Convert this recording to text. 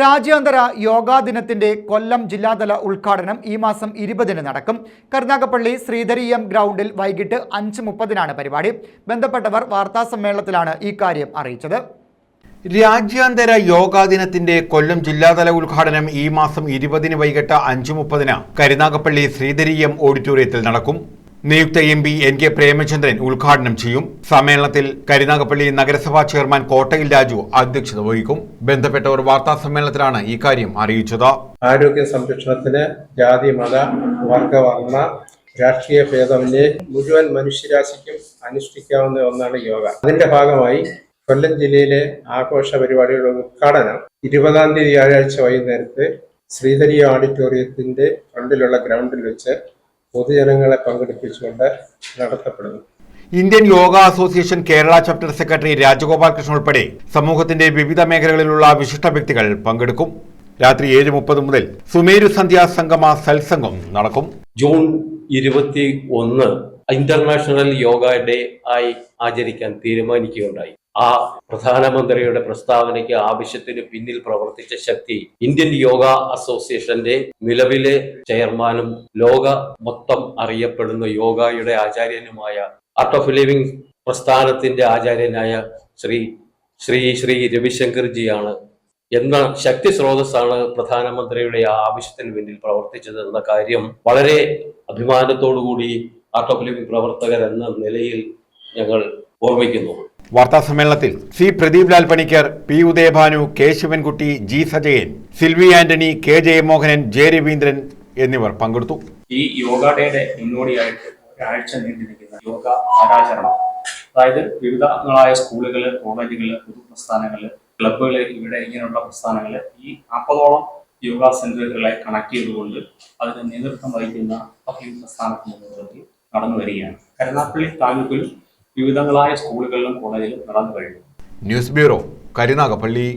രാജ്യാന്തര യോഗാ ദിനത്തിന്റെ കൊല്ലം ജില്ലാതല ഉദ്ഘാടനം ഈ മാസം ഇരുപതിന് നടക്കും. കരുനാഗപ്പള്ളി ശ്രീധരി എം ഗ്രൗണ്ടിൽ വൈകിട്ട് അഞ്ച് മുപ്പതിനാണ് പരിപാടി. ബന്ധപ്പെട്ടവർ വാർത്താസമ്മേളനത്തിലാണ് ഇക്കാര്യം അറിയിച്ചത്. രാജ്യാന്തര യോഗാ ദിനത്തിന്റെ കൊല്ലം ജില്ലാതല ഉദ്ഘാടനം ഈ മാസം ഇരുപതിന് വൈകിട്ട് അഞ്ചു മുപ്പതിന് കരുനാഗപ്പള്ളി ശ്രീധരി എം ഓഡിറ്റോറിയത്തിൽ നടക്കും. നിയുക്ത M P N K Premachandran ഉദ്ഘാടനം ചെയ്യും. സമ്മേളനത്തിൽ കരുനാഗപ്പള്ളി നഗരസഭാ ചെയർമാൻ കോട്ടയിൽ രാജു അധ്യക്ഷത വഹിക്കും. ബന്ധപ്പെട്ടവർ വാർത്താ സമ്മേളനത്തിലാണ് ഇക്കാര്യം അറിയിച്ചത്. ആരോഗ്യ സംരക്ഷണത്തിന് ജാതി മത വർഗവർണ രാഷ്ട്രീയ ഭേദമന്യേ മുഴുവൻ മനുഷ്യരാശിക്കും അനുഷ്ഠിക്കാവുന്ന ഒന്നാണ് യോഗ. അതിന്റെ ഭാഗമായി കൊല്ലം ജില്ലയിലെ ആഘോഷ പരിപാടികളുടെ ഉദ്ഘാടനം ഇരുപതാം തീയതി വ്യാഴാഴ്ച വൈകുന്നേരത്ത് ശ്രീധരി ഓഡിറ്റോറിയത്തിന്റെ ഫ്രണ്ടിലുള്ള ഗ്രൗണ്ടിൽ വെച്ച് പൊതുജനങ്ങളെ പങ്കെടുപ്പിച്ചുകൊണ്ട് നടത്തപ്പെടുന്നു. Indian yoga association Kerala chapter secretary Rajagopal Krishnan ഉൾപ്പെടെ സമൂഹത്തിന്റെ വിവിധ മേഖലകളിലുള്ള വിശിഷ്ട വ്യക്തികൾ പങ്കെടുക്കും. രാത്രി ഏഴ് മുപ്പത് മുതൽ സുമേരു സന്ധ്യാ സംഗമ സത്സംഗം നടക്കും. ജൂൺ ഇരുപത്തി ഒന്ന് ഇന്റർനാഷണൽ യോഗ ഡേ ആയി ആചരിക്കാൻ തീരുമാനിക്കുകയുണ്ടായി. ആ പ്രധാനമന്ത്രിയുടെ പ്രസ്താവനയ്ക്ക് ആവശ്യത്തിന് പിന്നിൽ പ്രവർത്തിച്ച ശക്തി ഇന്ത്യൻ യോഗ അസോസിയേഷന്റെ നിലവിലെ ചെയർമാനും ലോക മൊത്തം അറിയപ്പെടുന്ന യോഗയുടെ ആചാര്യനുമായ ആർട്ട് ഓഫ് ലിവിംഗ് പ്രസ്ഥാനത്തിന്റെ ആചാര്യനായ ശ്രീ ശ്രീ ശ്രീ രവിശങ്കർജിയാണ്. എന്ന ശക്തി സ്രോതസ്സാണ് പ്രധാനമന്ത്രിയുടെ ആ ആവശ്യത്തിന് വേണ്ടി പ്രവർത്തിച്ചത് എന്ന കാര്യം വളരെ അഭിമാനത്തോടുകൂടി ആർട്ട് ഓഫ് ലിവിംഗ് പ്രവർത്തകർ എന്ന നിലയിൽ ഞങ്ങൾ ഓർമ്മിക്കുന്നു. വാർത്താ സമ്മേളനത്തിൽ C Pradeep Lal Panicker P Udayabhanu K Sivankutty G Sajayan Silvy Antony K Jayamohanan J Raveendran എന്നിവർ പങ്കെടുത്തു. ഈ യോഗ ഡേയുടെ മുന്നോടിയായിട്ട് ഒരാഴ്ച നീണ്ടു നിൽക്കുന്ന യോഗ ആരാചരണം അതായത് വിവിധങ്ങളായ സ്കൂളുകൾ കോളേജുകൾ പൊതുപ്രസ്ഥാനങ്ങൾ ക്ലബുകൾ ഇവിടെ ഇങ്ങനെയുള്ള പ്രസ്ഥാനങ്ങൾ ഈ നാൽപ്പതോളം യോഗ സെന്ററുകളെ കണക്ട് ചെയ്തുകൊണ്ട് അതിന് നേതൃത്വം വഹിക്കുന്ന പബ്ലിക് പ്രസ്ഥാനത്തിന് നേതൃത്വത്തിൽ നടന്നു വരികയാണ്. കരുനാപ്പള്ളി താലൂക്കിലും വിവിധങ്ങളായ സ്കൂളുകളിലും കോളേജിലും നടന്നു കഴിഞ്ഞു. News bureau Karunagappally.